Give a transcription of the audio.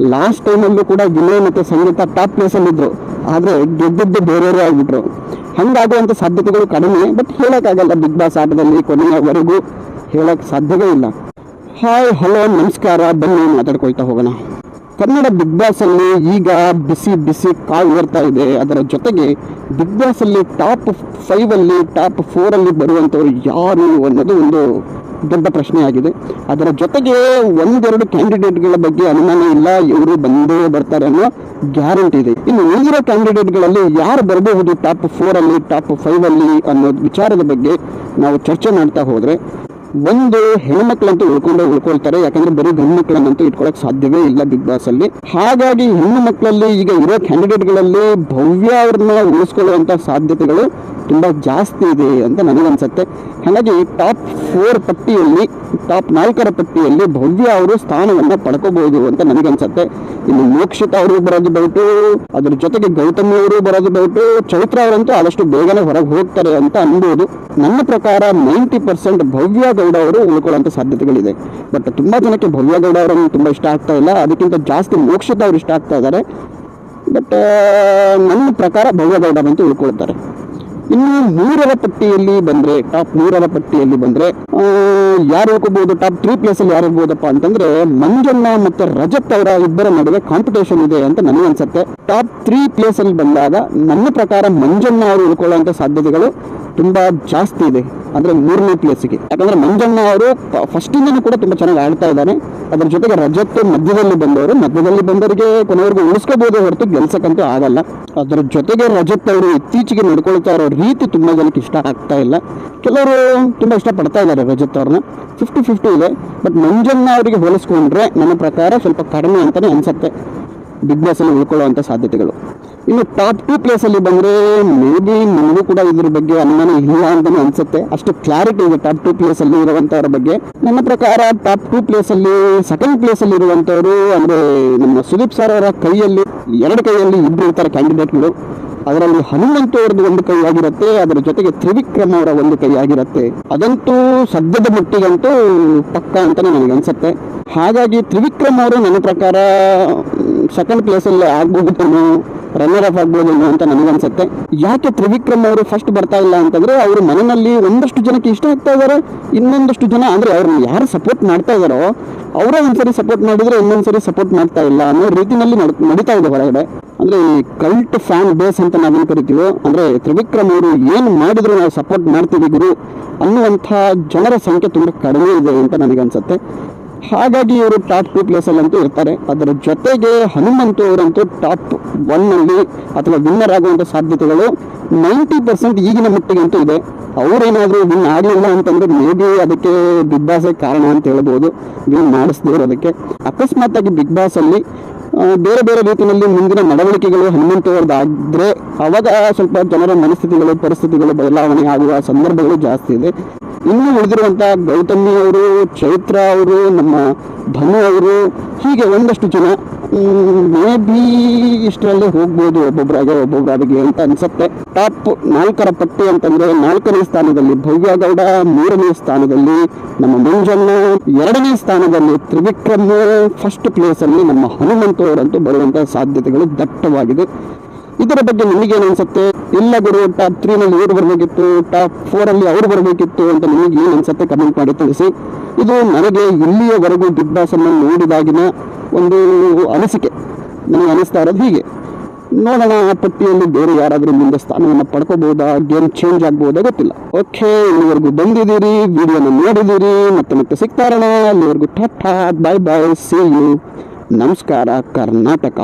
Last ಟೈಮಲ್ಲೂ ಕೂಡ ವಿನಯ್ ಮತ್ತು ಸಂಗೀತ ಟಾಪ್ ಪ್ಲೇಸಲ್ಲಿದ್ದರು ಆದರೆ ಗೆದ್ದಿದ್ದು ಬೇರೆಯವರೇ ಆಗಿಬಿಟ್ರು. ಹಂಗಾಗುವಂಥ ಸಾಧ್ಯತೆಗಳು ಕಡಿಮೆ ಬಟ್ ಹೇಳೋಕ್ಕಾಗಲ್ಲ ಬಿಗ್ ಬಾಸ್ ಆಟದಲ್ಲಿ ಕೊನೆಯವರೆಗೂ ಹೇಳೋಕ್ಕೆ ಸಾಧ್ಯವೇ ಇಲ್ಲ. ಹಾಯ್ ಹಲೋ ನಮಸ್ಕಾರ, ಬನ್ನಿ, ಮಾತಾಡ್ಕೊಳ್ತಾ ಹೋಗೋಣ. ಕನ್ನಡ ಬಿಗ್ ಬಾಸಲ್ಲಿ ಈಗ ಬಿಸಿ ಬಿಸಿ ಕಾಯಿ ಬರ್ತಾ ಇದೆ. ಅದರ ಜೊತೆಗೆ ಬಿಗ್ ಬಾಸಲ್ಲಿ ಟಾಪ್ ಫೈವಲ್ಲಿ, ಟಾಪ್ ಫೋರಲ್ಲಿ ಬರುವಂಥವ್ರು ಯಾರು ಅನ್ನೋದು ಒಂದು ದೊಡ್ಡ ಪ್ರಶ್ನೆಯಾಗಿದೆ. ಅದರ ಜೊತೆಗೆ ಒಂದೆರಡು ಕ್ಯಾಂಡಿಡೇಟ್ಗಳ ಬಗ್ಗೆ ಅನುಮಾನ ಇಲ್ಲ. ಇವರು ಬಂದೇ ಬರ್ತಾರೆ ಅನ್ನೋ ಗ್ಯಾರಂಟಿ ಇದೆ. ಇನ್ನು ಉಳಿದಿರೋ ಕ್ಯಾಂಡಿಡೇಟ್ಗಳಲ್ಲಿ ಯಾರು ಬರಬಹುದು ಟಾಪ್ ಫೋರಲ್ಲಿ, ಟಾಪ್ ಫೈವಲ್ಲಿ ಅನ್ನೋ ವಿಚಾರದ ಬಗ್ಗೆ ನಾವು ಚರ್ಚೆ ಮಾಡ್ತಾ ಹೋದರೆ ಒಂದು ಹೆಣ್ಮಕ್ಳಂತೂ ಉಳ್ಕೊಂಡೇ, ಉಳ್ಕೊಳ್ತಾರೆ. ಯಾಕಂದ್ರೆ ಬರೀ ಗಂಡು ಮಕ್ಕಳನ್ನಂತೂ ಇಟ್ಕೊಳಕ್ ಸಾಧ್ಯವೇ ಇಲ್ಲ ಬಿಗ್ ಬಾಸ್ ಅಲ್ಲಿ. ಹಾಗಾಗಿ ಹೆಣ್ಣು ಮಕ್ಕಳಲ್ಲಿ ಈಗ ಇರೋ ಕ್ಯಾಂಡಿಡೇಟ್ಗಳಲ್ಲಿ ಭವ್ಯ ಅವ್ರನ್ನ ಉಳಿಸ್ಕೊಳ್ಳುವಂತ ಸಾಧ್ಯತೆಗಳು ತುಂಬಾ ಜಾಸ್ತಿ ಇದೆ ಅಂತ ನನಗನ್ಸುತ್ತೆ. ಹಾಗಾಗಿ ಟಾಪ್ ಫೋರ್ ಪಟ್ಟಿಯಲ್ಲಿ ಟಾಪ್ ನಾಲ್ಕರ ಪಟ್ಟಿಯಲ್ಲಿ ಭವ್ಯ ಅವರು ಸ್ಥಾನವನ್ನು ಪಡ್ಕೋಬಹುದು ಅಂತ ನನಗನ್ಸುತ್ತೆ. ಇನ್ನು ಮೋಕ್ಷಿತ ಅವರು ಬರೋದು ಡೌಟು ಅದ್ರ ಜೊತೆಗೆ ಗೌತಮಿ ಅವರು ಬರೋದು ಡೌಟು ಚೈತ್ರ ಅವರಂತೂ ಆದಷ್ಟು ಬೇಗನೆ ಹೊರಗೆ ಹೋಗ್ತಾರೆ ಅಂತ ಅನ್ಬೋದು. ನನ್ನ ಪ್ರಕಾರ ನೈಂಟಿ ಪರ್ಸೆಂಟ್ ಭವ್ಯ ಗೌಡ ಅವರು ಉಳ್ಕೊಳ್ಳುವಂಥ ಸಾಧ್ಯತೆಗಳಿದೆ. ಬಟ್ ತುಂಬಾ ಜನಕ್ಕೆ ಭವ್ಯ ಗೌಡ ಅವರನ್ನು ತುಂಬಾ ಇಷ್ಟ ಆಗ್ತಾ ಇಲ್ಲ. ಅದಕ್ಕಿಂತ ಜಾಸ್ತಿ ಮೋಕ್ಷಿತ ಅವರು ಇಷ್ಟ ಆಗ್ತಾ ಇದ್ದಾರೆ. ಬಟ್ ನನ್ನ ಪ್ರಕಾರ ಭವ್ಯ ಗೌಡ ಬಂತು ಉಳ್ಕೊಳ್ತಾರೆ. ಇನ್ನು ನೂರರ ಪಟ್ಟಿಯಲ್ಲಿ ಬಂದ್ರೆ ಟಾಪ್ ನೂರರ ಪಟ್ಟಿಯಲ್ಲಿ ಬಂದ್ರೆ ಯಾರು ಹೋಗಬಹುದು ಟಾಪ್ ತ್ರೀ ಪ್ಲೇಸ್ ಅಲ್ಲಿ ಯಾರು ಹೋಗ್ಬೋದಪ್ಪ ಅಂತಂದ್ರೆ, ಮಂಜಣ್ಣ ಮತ್ತು ರಜತ್ ಅವರ ಇಬ್ಬರ ನಡುವೆ ಕಾಂಪಿಟೇಷನ್ ಇದೆ ಅಂತ ನನಗೆ ಅನ್ಸುತ್ತೆ. ಟಾಪ್ ತ್ರೀ ಪ್ಲೇಸ್ ಅಲ್ಲಿ ಬಂದಾಗ, ನನ್ನ ಪ್ರಕಾರ ಮಂಜಣ್ಣ ಅವರು ಉಳ್ಕೊಳ್ಳುವಂತ ಸಾಧ್ಯತೆಗಳು ತುಂಬಾ ಜಾಸ್ತಿ ಇದೆ. ಅಂದ್ರೆ ಮೂರನೇ ಪ್ಲೇಸ್ಗೆ ಯಾಕಂದ್ರೆ ಮಂಜಣ್ಣ ಅವರು ಫಸ್ಟಿಂದನೂ ಕೂಡ ತುಂಬಾ ಚೆನ್ನಾಗಿ ಆಡ್ತಾ ಇದ್ದಾರೆ ಅದ್ರ ಜೊತೆಗೆ ರಜತ್ ಮಧ್ಯದಲ್ಲಿ ಬಂದವರು. ಮಧ್ಯದಲ್ಲಿ ಬಂದವರಿಗೆ ಕೊನೆವರೆಗೂ ಉಳಿಸ್ಕೋಬಹುದು ಹೊರತು ಗೆಲ್ಸಕ್ಕಂತೂ ಆಗಲ್ಲ. ಅದರ ಜೊತೆಗೆ ರಜತ್ ಅವರು ಇತ್ತೀಚೆಗೆ ನಡ್ಕೊಳ್ತಾ ಇರೋ ರೀತಿ ತುಂಬಾ ಜನಕ್ಕೆ ಇಷ್ಟ ಆಗ್ತಾ ಇಲ್ಲ. ಕೆಲವರು ತುಂಬಾ ಇಷ್ಟಪಡ್ತಾ ಇದ್ದಾರೆ ರಜತ್ ಅವ್ರನ್ನ. ಫಿಫ್ಟಿ ಫಿಫ್ಟಿ ಇದೆ. ಬಟ್ ಮಂಜಣ್ಣ ಅವರಿಗೆ ಹೋಲಿಸ್ಕೊಂಡ್ರೆ ನನ್ನ ಪ್ರಕಾರ ಸ್ವಲ್ಪ ಕಡಿಮೆ ಅಂತಾನೆ ಅನ್ಸುತ್ತೆ. ಬಿಗ್ ಅಲ್ಲಿ ಉಳ್ಕೊಳ್ಳುವಂಥ ಸಾಧ್ಯತೆಗಳು. ಇನ್ನು ಟಾಪ್ ಟೂ ಪ್ಲೇಸ್ ಅಲ್ಲಿ ಬಂದ್ರೆ ಮೇ ಬಿ ನನಗೂ ಕೂಡ ಇದ್ರ ಬಗ್ಗೆ ಅನುಮಾನ ಇಲ್ಲ ಅಂತಾನೆ ಅನಿಸುತ್ತೆ. ಅಷ್ಟು ಕ್ಲಾರಿಟಿ ಇದೆ ಟಾಪ್ ಟೂ ಪ್ಲೇಸ್ ಅಲ್ಲಿ ಇರುವಂತವರ ಬಗ್ಗೆ. ನನ್ನ ಪ್ರಕಾರ ಟಾಪ್ ಟೂ ಪ್ಲೇಸ್ ಅಲ್ಲಿ ಸೆಕೆಂಡ್ ಪ್ಲೇಸ್ ಅಲ್ಲಿ ಇರುವಂತವರು ಅಂದ್ರೆ ನಮ್ಮ ಸುದೀಪ್ ಸರ್ ಅವರ ಕೈಯಲ್ಲಿ, ಎರಡು ಕೈಯಲ್ಲಿ ಇಬ್ಬರು ಇರ್ತಾರೆ ಕ್ಯಾಂಡಿಡೇಟ್ಗಳು ಅದರಲ್ಲಿ ಹನುಮಂತು ಅವ್ರದ್ದು ಒಂದು ಕೈ ಆಗಿರುತ್ತೆ, ಅದರ ಜೊತೆಗೆ ತ್ರಿವಿಕ್ರಮ್ ಅವರ ಒಂದು ಕೈ ಆಗಿರುತ್ತೆ. ಅದಂತೂ ಸದ್ಯದ ಮಟ್ಟಿಗಂತೂ ಪಕ್ಕ ಅಂತಾನೆ ನನಗೆ ಅನಿಸುತ್ತೆ. ಹಾಗಾಗಿ ತ್ರಿವಿಕ್ರಮ್ ಅವರು ನನ್ನ ಪ್ರಕಾರ ಸೆಕೆಂಡ್ ಪ್ಲೇಸಲ್ಲಿ ಆಗ್ಬಹುದೇನೋ ರನ್ನರ್ ಅಪ್ ಆಗ್ಬೋದೇನೋ ಅಂತ ನನಗನ್ಸುತ್ತೆ. ಯಾಕೆ ತ್ರಿವಿಕ್ರಮ್ ಅವರು ಫಸ್ಟ್ ಬರ್ತಾ ಇಲ್ಲ ಅಂತಂದ್ರೆ ಅವರು ಮನೆಯಲ್ಲಿ ಒಂದಷ್ಟು ಜನಕ್ಕೆ ಇಷ್ಟ ಆಗ್ತಾ ಇದ್ದಾರೆ, ಇನ್ನೊಂದಷ್ಟು ಜನ ಅಂದ್ರೆ ಅವ್ರನ್ನ ಯಾರು ಸಪೋರ್ಟ್ ಮಾಡ್ತಾ ಇದ್ದಾರೋ, ಅವರೇ ಒಂದ್ಸರಿ ಸಪೋರ್ಟ್ ಮಾಡಿದ್ರೆ ಇನ್ನೊಂದ್ಸರಿ ಸಪೋರ್ಟ್ ಮಾಡ್ತಾ ಇಲ್ಲ ಅನ್ನೋ ರೀತಿನಲ್ಲಿ ನಡ್- ನಡೀತಾ ಇದೆ ಹೊರಗಡೆ. ಅಂದ್ರೆ ಈ ಕಲ್ಟ್ ಫ್ಯಾನ್ ಬೇಸ್ ಅಂತ ನಾವೇನು ಕರಿತೀವೋ, ಅಂದ್ರೆ ತ್ರಿವಿಕ್ರಮ್ ಅವರು ಏನು ಮಾಡಿದ್ರು ನಾವು ಸಪೋರ್ಟ್ ಮಾಡ್ತೀವಿ ಗುರು ಅನ್ನುವಂಥ ಜನರ ಸಂಖ್ಯೆ ತುಂಬಾ ಕಡಿಮೆ ಇದೆ ಅಂತ ನನಗನ್ಸುತ್ತೆ. ಹಾಗಾಗಿ ಇವರು ಟಾಪ್ ಟೂ ಪ್ಲೇಸಲ್ಲಂತೂ ಇರ್ತಾರೆ. ಅದರ ಜೊತೆಗೆ ಹನುಮಂತು ಅವರಂತೂ ಟಾಪ್ ಒನ್ನಲ್ಲಿ ಅಥವಾ ವಿನ್ನರ್ ಆಗುವಂಥ ಸಾಧ್ಯತೆಗಳು ನೈಂಟಿ ಪರ್ಸೆಂಟ್ ಈಗಿನ ಮಟ್ಟಿಗಂತೂ ಇದೆ. ಅವರೇನಾದರೂ ವಿನ್ ಆಗಲಿಲ್ಲ ಅಂತಂದ್ರೆ ಮೇ ಬಿ ಅದಕ್ಕೆ ಬಿಗ್ ಬಾಸೇ ಕಾರಣ ಅಂತ ಹೇಳ್ಬೋದು. ವಿನ್ ಮಾಡಿಸ್ದೇ ಇರೋದಕ್ಕೆ. ಅಕಸ್ಮಾತ್ತಾಗಿ ಬಿಗ್ ಬಾಸಲ್ಲಿ ಬೇರೆ ಬೇರೆ ರೀತಿಯಲ್ಲಿ ಮುಂದಿನ ನಡವಳಿಕೆಗಳು ಹನುಮಂತ ಅವ್ರದ್ದಾದ್ರೆ ಅವಾಗ ಸ್ವಲ್ಪ ಜನರ ಮನಸ್ಥಿತಿಗಳು, ಪರಿಸ್ಥಿತಿಗಳು ಬದಲಾವಣೆ ಆಗುವ ಸಂದರ್ಭಗಳು ಜಾಸ್ತಿ ಇದೆ. ಇನ್ನು ಉಳಿದಿರುವಂಥ ಗೌತಮಿ ಅವರು, ಚೈತ್ರ ಅವರು, ನಮ್ಮ ಭನು ಅವರು ಹೀಗೆ ಒಂದಷ್ಟು ಜನ ಮೇ ಬಿ ಇಷ್ಟರಲ್ಲೇ ಹೋಗ್ಬೋದು ಒಬ್ಬೊಬ್ಬರಾಗೆ ಒಬ್ಬೊಬ್ಬರಾಗೆ ಅಂತ ಅನಿಸುತ್ತೆ. ಟಾಪ್ ನಾಲ್ಕರ ಪಟ್ಟಿ ಅಂತಂದರೆ ನಾಲ್ಕನೇ ಸ್ಥಾನದಲ್ಲಿ ಭವ್ಯಗೌಡ, ಮೂರನೇ ಸ್ಥಾನದಲ್ಲಿ ನಮ್ಮ ಮಂಜಣ್ಣ, ಎರಡನೇ ಸ್ಥಾನದಲ್ಲಿ ತ್ರಿವಿಕ್ರಮ್ ಫಸ್ಟ್ ಪ್ಲೇಸಲ್ಲಿ ನಮ್ಮ ಹನುಮಂತ ಅವರಂತೂ ಬರುವಂಥ ಸಾಧ್ಯತೆಗಳು ದಟ್ಟವಾಗಿದೆ. ಇದರ ಬಗ್ಗೆ ನಿಮಗೇನು ಅನ್ಸುತ್ತೆ ಇಲ್ಲ ಗುರು ಟಾಪ್ ತ್ರೀನಲ್ಲಿ ಇವರು ಬರಬೇಕಿತ್ತು? ಟಾಪ್ ಫೋರಲ್ಲಿ ಅವ್ರು ಬರಬೇಕಿತ್ತು ಅಂತ ನಿಮಗೆ ಏನು ಅನ್ಸುತ್ತೆ ಕಮೆಂಟ್ ಮಾಡಿ ತಿಳಿಸಿ. ಇದು ನನಗೆ ಇಲ್ಲಿಯವರೆಗೂ ಬಿಗ್ ಬಾಸ್ ಅನ್ನು ನೋಡಿದಾಗಿನ ಒಂದು ಅನಿಸಿಕೆ. ನನಗೆ ಅನಿಸ್ತಾ ಇರೋದು ಹೀಗೆ. ನೋಡೋಣ, ಆ ಪಟ್ಟಿಯಲ್ಲಿ ಬೇರೆ ಯಾರಾದರೂ ಮುಂದೆ ಸ್ಥಾನವನ್ನು ಪಡ್ಕೋಬಹುದಾ? ಗೇಮ್ ಚೇಂಜ್ ಆಗ್ಬೋದಾ ಗೊತ್ತಿಲ್ಲ. ಓಕೆ ಇಲ್ಲಿವರೆಗೂ ಬಂದಿದ್ದೀರಿ. ವಿಡಿಯೋನ ನೋಡಿದ್ದೀರಿ. ಮತ್ತೆ ಮತ್ತೆ ಸಿಗ್ತಾ ಇರೋಣ. ಅಲ್ಲಿವರೆಗೂ tata bye bye see you ನಮಸ್ಕಾರ, ಕರ್ನಾಟಕ.